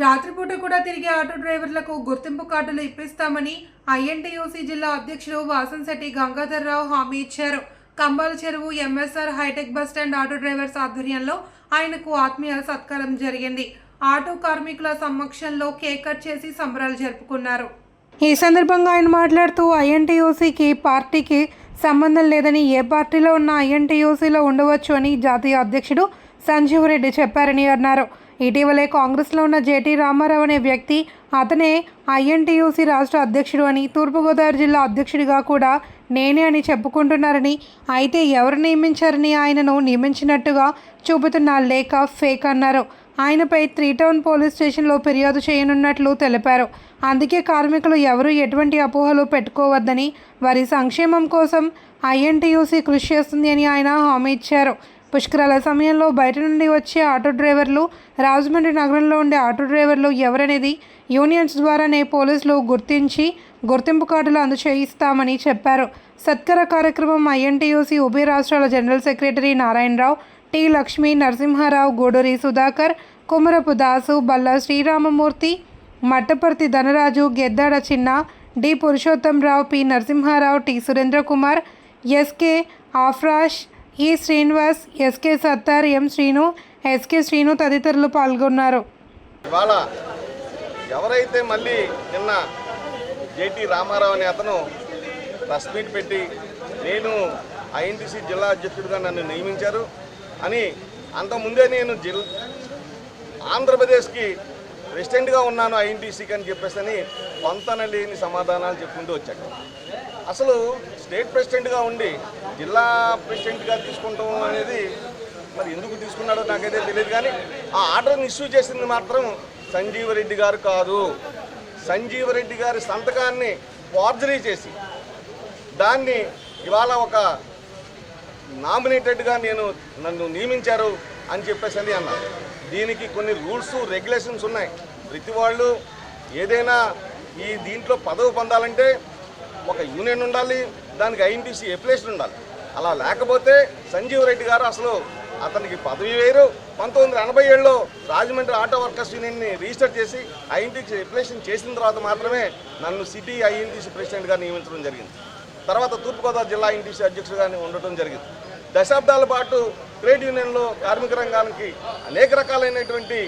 రాత్రిపూట కూడా తిరిగే ఆటో డ్రైవర్లకు గుర్తింపు కార్డులు ఇప్పిస్తామని ఐఎన్టీయూసీ జిల్లా అధ్యక్షుడు వాసంశెట్టి గంగాధర్రావు హామీ ఇచ్చారు. Kambala Cheruvu MSR hitech bus stand auto drivers ఆధ్వర్యంలో ఆయనకు ఆత్మీయ సత్కారం జరిగింది. ఆటో కార్మికుల సమక్షంలో కేక్ కట్ చేసి సంబరాలు జరుపుకున్నారు. ఈ సందర్భంగా ఆయన మాట్లాడుతూ ఐఎన్టీయూసీకి పార్టీకి సంబంధం లేదని ఏ పార్టీలో ఉన్న ఐఎన్టీయూసీలో ఉండవచ్చు అని జాతీయ అధ్యక్షుడు సంజీవ్ రెడ్డి చెప్పారని అన్నారు. ఇటీవలే కాంగ్రెస్లో ఉన్న జేటీ రామారావు అనే వ్యక్తి అతనే ఐఎన్టీయూసీ రాష్ట్ర అధ్యక్షుడు అని తూర్పుగోదావరి జిల్లా అధ్యక్షుడిగా కూడా నేనే అని చెప్పుకుంటున్నారని అయితే ఎవరు నియమించారని ఆయనను నియమించినట్టుగా చూపుతున్న లేఖ ఫేక్ అన్నారు. ఆయనపై త్రీ టౌన్ పోలీస్ స్టేషన్లో ఫిర్యాదు చేయనున్నట్లు తెలిపారు. అందుకే కార్మికులు ఎవరూ ఎటువంటి అపోహలు పెట్టుకోవద్దని వారి సంక్షేమం కోసం ఐఎన్టీయూసీ కృషి చేస్తుంది అని ఆయన హామీ ఇచ్చారు. పుష్కరాల సమయంలో బయట నుండి వచ్చే ఆటో డ్రైవర్లు రాజమండ్రి నగరంలో ఉండే ఆటో డ్రైవర్లు ఎవరనేది యూనియన్స్ ద్వారానే పోలీసులు గుర్తించి గుర్తింపు కార్డులు అందచేయిస్తామని చెప్పారు. సత్కర కార్యక్రమం ఐఎన్టీయూసీ ఉభయ రాష్ట్రాల general secretary Narayana Rao T Lakshmi Narasimha Rao Guduri Sudhakar Kumarapu Dasu Balla Sriramamurthy Mattaparthi Dhanaraju Geddada Chinna D Purushottam Rao P Narasimha Rao T Surendra Kumar SK Afrash E Srinivas SK Sattar M Srinu SK Srinu తదితరులు పాల్గొన్నారు. ఇవాళ ఎవరైతే మళ్ళీ నిన్న JT Ramarao అనే అతను press meet పెట్టి నేను ఐఎన్టీసీ జిల్లా అధ్యక్షుడిగా నన్ను నియమించారు అని అంతకుముందే నేను జిల్ ఆంధ్రప్రదేశ్కి ప్రెసిడెంట్గా ఉన్నాను ఐఎన్టీసీకి అని చెప్పేసి అని పొంతన లేని సమాధానాలు చెప్పుకుంటూ వచ్చాడు అసలు స్టేట్ ప్రెసిడెంట్గా ఉండి జిల్లా ప్రెసిడెంట్గా తీసుకుంటాం అనేది మరి ఎందుకు తీసుకున్నాడో నాకైతే తెలియదు కానీ ఆ ఆర్డర్ని ఇష్యూ చేసింది మాత్రం సంజీవరెడ్డి గారు కాదు. సంజీవరెడ్డి గారి సంతకాన్ని ఫార్జరీ చేసి దాన్ని ఇవాళ ఒక నామినేటెడ్గా నేను నన్ను నియమించారు అని చెప్పేసి అని అన్నారు దీనికి కొన్ని రూల్స్ రెగ్యులేషన్స్ ఉన్నాయి. ప్రతి వాళ్ళు ఏదైనా ఈ దీంట్లో పదవి పొందాలంటే ఒక యూనియన్ ఉండాలి దానికి ఐఎన్టీసీ ఎప్లేషన్ ఉండాలి. అలా లేకపోతే సంజీవ్ రెడ్డి గారు అసలు అతనికి పదవి వేరు. పంతొమ్మిది వందల ఎనభై ఏడులో రాజమండ్రి ఆటో వర్కర్స్ యూనియన్ని రిజిస్టర్ చేసి ఐఎన్టీసీ ఎప్లేషన్ చేసిన తర్వాత మాత్రమే నన్ను సిటీ ఐఎన్టీసీ ప్రెసిడెంట్గా నియమించడం జరిగింది. తర్వాత తూర్పుగోదావరి జిల్లా ఐఎన్టీసీ అధ్యక్షుడిగా ఉండటం జరిగింది. దశాబ్దాల పాటు ట్రేడ్ యూనియన్లో కార్మిక రంగానికి అనేక రకాలైనటువంటి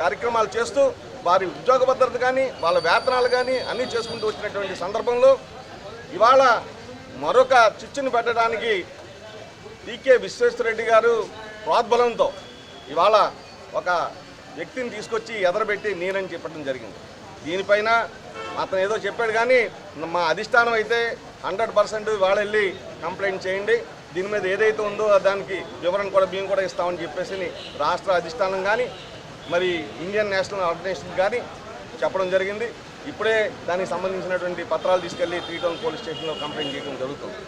కార్యక్రమాలు చేస్తూ వారి ఉద్యోగ భద్రత కానీ వాళ్ళ వేతనాలు కానీ అన్నీ చేసుకుంటూ వచ్చినటువంటి సందర్భంలో ఇవాళ మరొక చిచ్చును పెట్టడానికి టీకే విశ్వేశ్వరరెడ్డి గారు ప్రోద్బలంతో ఇవాళ ఒక వ్యక్తిని తీసుకొచ్చి ఎదరబెట్టి నేనని చెప్పడం జరిగింది. దీనిపైన అతను ఏదో చెప్పాడు కానీ మా అధిష్టానం అయితే హండ్రెడ్ పర్సెంట్ వాళ్ళు వెళ్ళి కంప్లైంట్ చేయండి. దీని మీద ఏదైతే ఉందో దానికి వివరణ కూడా మేము కూడా ఇస్తామని చెప్పేసి రాష్ట్ర అధిష్టానం కానీ మరి ఇండియన్ నేషనల్ ఆర్గనైజేషన్ కానీ చెప్పడం జరిగింది. ఇప్పుడే దానికి సంబంధించినటువంటి పత్రాలు తీసుకెళ్ళి త్రీటౌన్ పోలీస్ స్టేషన్లో కంప్లైంట్ చేయడం జరుగుతుంది.